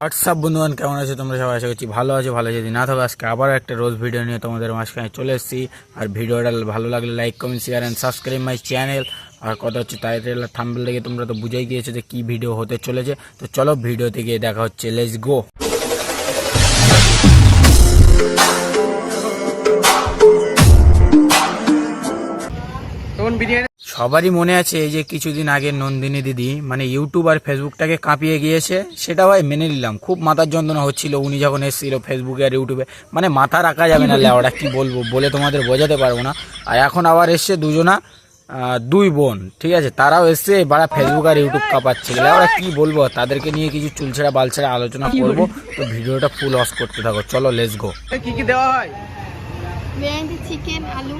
WhatsApp বন্ধুগণ, কেমন আছো তোমরা? সবাই আশা করছি ভালো আছো, ভালো যদি না থাকো আজকে আবার একটা রোজ ভিডিও নিয়ে তোমাদের মাঝখানে চলে এসেছি। আর ভিডিওটা ভালো লাগলে like, comment share and subscribe my channel আর কথা হচ্ছে টাইটেল থাম্বেল দেখে তোমরা তো বুঝেই গিয়েছো যে কী ভিডিও হতে চলেছে। তো চলো ভিডিওতে গিয়ে দেখা হচ্ছে। লেটস গো বিরিয়ানি সবারই মনে আছে এই যে কিছুদিন আগে নন্দিনী দিদি মানে ইউটিউব আর ফেসবুকটাকে কাঁপিয়ে গিয়েছে সেটা ভাই মেনে নিলাম। খুব মাথার যন্ত্রণা হচ্ছিল উনি যখন এসেছিল ফেসবুকে আর ইউটিউবে মানে মাথা রাখা যাবে না লেওয়াটা কি বলব বলে তোমাদের বোঝাতে পারব না। আর এখন আবার এসছে দুজনা দুই বোন ঠিক আছে? তারাও এসছে বাড়া ফেসবুক আর ইউটিউব কাঁপাচ্ছে। লেওয়াটা কি বলব তাদেরকে নিয়ে কিছু চুলছেড়া বালছেড়া আলোচনা করব। তো ভিডিওটা ফুল অস করতে থাকো। চলো লেস গো কি কি দেওয়া হয়? চিকেন আলু।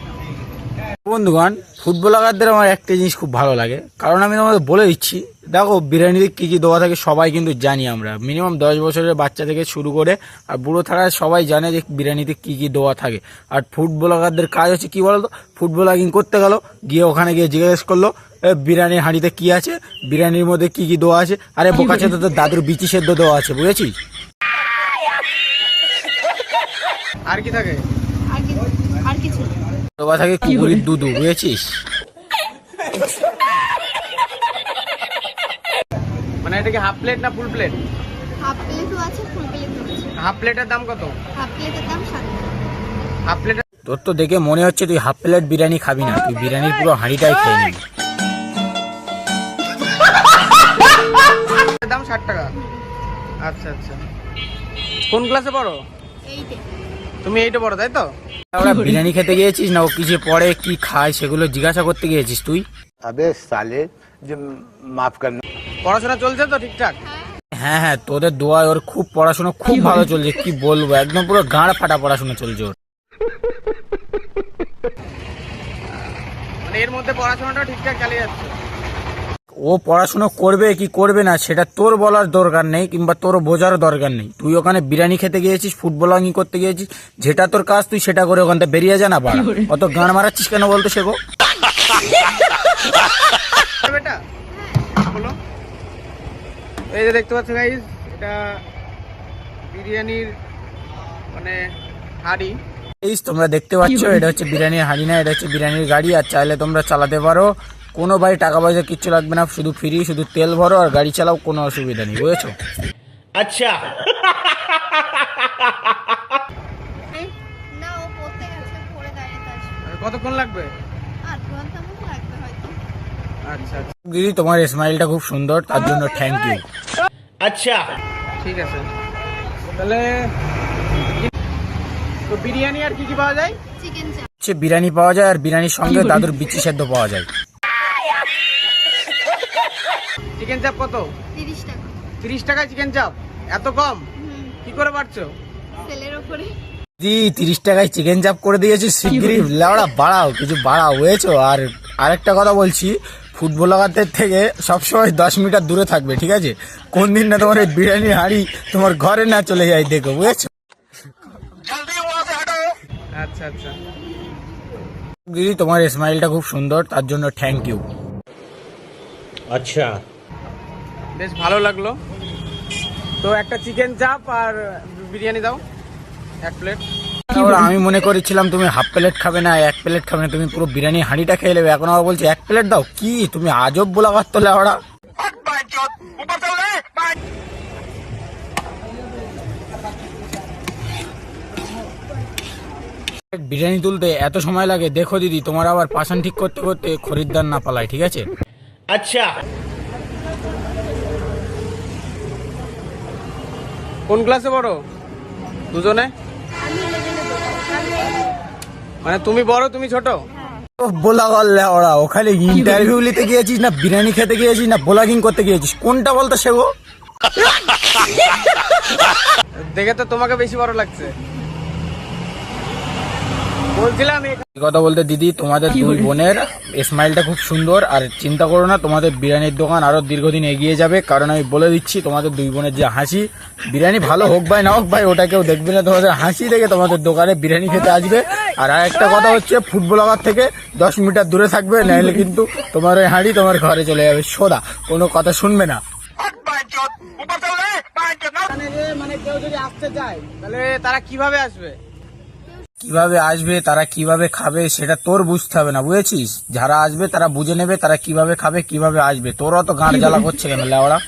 বন্ধুগণ ফুটবলারদের আমার একটা জিনিস খুব ভালো লাগে। কারণ আমি তোমাদের বলে দিচ্ছি দেখো বিরিয়ানিতে কী কী দেওয়া থাকে সবাই কিন্তু জানি আমরা। মিনিমাম দশ বছরের বাচ্চা থেকে শুরু করে আর বুড়ো থাকা সবাই জানে যে বিরিয়ানিতে কী কী দেওয়া থাকে। আর ফুটবলারদের কাজ হচ্ছে কি বলতো? ফুটবলারিং করতে গেল গিয়ে ওখানে গিয়ে জিজ্ঞেস করল বিরিয়ানির হাঁড়িতে কী আছে? বিরিয়ানির মধ্যে কী কী দেওয়া আছে? আরে বোকা বোকাচ্ছে তো দাদুর বিচি সেদ্ধ দেওয়া আছে বুঝেছিস? আর কি থাকে? আর কিছু দেওয়া থাকে কুকুরের দুধু বুঝেছিস মানে এটা কি হাফ প্লেট না ফুল প্লেট হাফ প্লেটও আছে ফুল প্লেটও আছে। হাফ প্লেটের দাম কত? হাফ প্লেটের দাম সাত হাফ প্লেটের তোর তো দেখে মনে হচ্ছে তুই হাফ প্লেট বিরিয়ানি খাবি না। তুই বিরিয়ানির পুরো হাঁড়িটাই খেয়ে নিবি। দাম ষাট টাকা। আচ্ছা আচ্ছা। কোন ক্লাসে পড়ো? এইটে তুমি এইটা পড়ো তাই তো? আমরা বিরিয়ানি খেতে গিয়েছিস না ও কিছু পরে কি খায় সেগুলো জিজ্ঞাসা করতে গিয়েছিস তুই? আবে সালে যে মাফ কর পড়াশোনা চলছে তো ঠিকঠাক? হ্যাঁ হ্যাঁ তোদের দোয়ায় ওর খুব পড়াশোনা খুব ভালো চলছে কি বলব? একদম পুরো গাঁড় ফাটা পড়াশোনা চলছে ওর। মানে এর মধ্যে পড়াশোনাটা ঠিকঠাক চালিয়ে যাচ্ছে। ও পড়াশোনা করবে কি করবে না সেটা তোর বলার দরকার নেই কিংবা তোর বোঝারও দরকার নেই। তুই ওখানে বিরিয়ানি খেতে গিয়েছিস ফুটবলাঙ্গি করতে গিয়েছিস যেটা তোর কাজ তুই সেটা করে ওখান থেকে বেরিয়ে যা না বাড়া। অত গান মারাচ্ছিস কেন বলতো বেটা বলো। এই যে দেখতে পাচ্ছ এটা বিরিয়ানির মানে হাড়ি। এই তোমরা দেখতে পাচ্ছ এটা হচ্ছে বিরিয়ানির হাঁড়ি না এটা হচ্ছে বিরিয়ানির গাড়ি আর চাইলে তোমরা চালাতে পারো। কোনো ভাই টাকা পয়সা কিচ্ছু লাগবে না শুধু ফ্রি শুধু তেল ভরো আর গাড়ি চালাও কোনো অসুবিধা নেই বুঝেছ? কতক্ষণ লাগবে? আচ্ছা আচ্ছা। দিদি তোমার স্মাইলটা খুব সুন্দর তার জন্য থ্যাংক ইউ ঠিক আছে। তাহলে তো বিরিয়ানি আর কি কি পাওয়া যায়? চিকেন বিরিয়ানি পাওয়া যায় আর বিরিয়ানির সঙ্গে দাদুর বিচি সেদ্ধ পাওয়া যায়। চিকেন চাপ কত? তিরিশ টাকা। তিরিশ টাকায় চিকেন চাপ এত কম? কি করে পারছ সেলের ওপরে। দি তিরিশ টাকায় চিকেন চাপ করে দিয়েছি শিগগিরই লেওড়া বাড়াও কিছু বাড়াও হয়েছো আর আরেকটা কথা বলছি ফুটবলারদের থেকে সবসময় দশ মিটার দূরে থাকবে ঠিক আছে? কোন দিন না তোমার এই বিরিয়ানি হাঁড়ি তোমার ঘরে না চলে যায় দেখো বুঝেছ? আচ্ছা আচ্ছা। দিদি তোমার স্মাইলটা খুব সুন্দর তার জন্য থ্যাংক ইউ বেশ ভালো লাগল। তো একটা চিকেন চাপ আর বিরিয়ানি দাও এক প্লেট আমি মনে করেছিলাম তুমি হাফ প্লেট খাবে না এক প্লেট খাবে না তুমি পুরো বিরিয়ানি হাঁড়িটা খেয়ে নেবে। এখন আবার বলছে এক প্লেট দাও? কি? তুমি আজব বলা পারতো ওরা বিরিয়ানি তুলতে এত সময় লাগে দেখো দিদি তোমার আবার পাশান ঠিক করতে করতে খরিদ্দার না পালায় ঠিক আছে? কোন ক্লাসে পড়ো? দুজনে? মানে তুমি বড় তুমি ছোট? বোলা বললে ওরা ওখানে ইন্টারভিউ নিতে গিয়েছিস না বিরিয়ানি খেতে গিয়েছিস না বোলাগিং করতে গিয়েছিস? কোনটা বলতো সেগো? দেখে তো তোমাকে বেশি বড় লাগছে। বলছিলাম কথা বলতে দিদি তোমাদের দুই বোনের স্মাইলটা খুব সুন্দর। আর চিন্তা করো না তোমাদের বিরিয়ানির দোকান আরও দীর্ঘদিন এগিয়ে যাবে। কারণ আমি বলে দিচ্ছি তোমাদের দুই বোনের যে হাসি বিরিয়ানি ভালো হোক ভাই না হোক ভাই ওটা কেউ দেখবে না। তোমাদের হাসি দেখে তোমাদের দোকানে বিরিয়ানি খেতে আসবে। আর একটা কথা হচ্ছে ফুটবলার থেকে দশ মিটার দূরে থাকবে নাহলে কিন্তু তোমার ওই হাঁড়ি তোমার ঘরে চলে যাবে সোদা। কোনো কথা শুনবে না। মানে কেউ যদি আসতে চায় তাহলে তারা কীভাবে আসবে? কীভাবে আসবে, তারা কীভাবে খাবে, সেটা তোর বুঝতে হবে না, বুঝেছিস? যারা আসবে, তারা বুঝে নেবে তারা কীভাবে খাবে, কীভাবে আসবে। তোর অত গাঁড় জ্বালা করছে কেন, লেওড়া?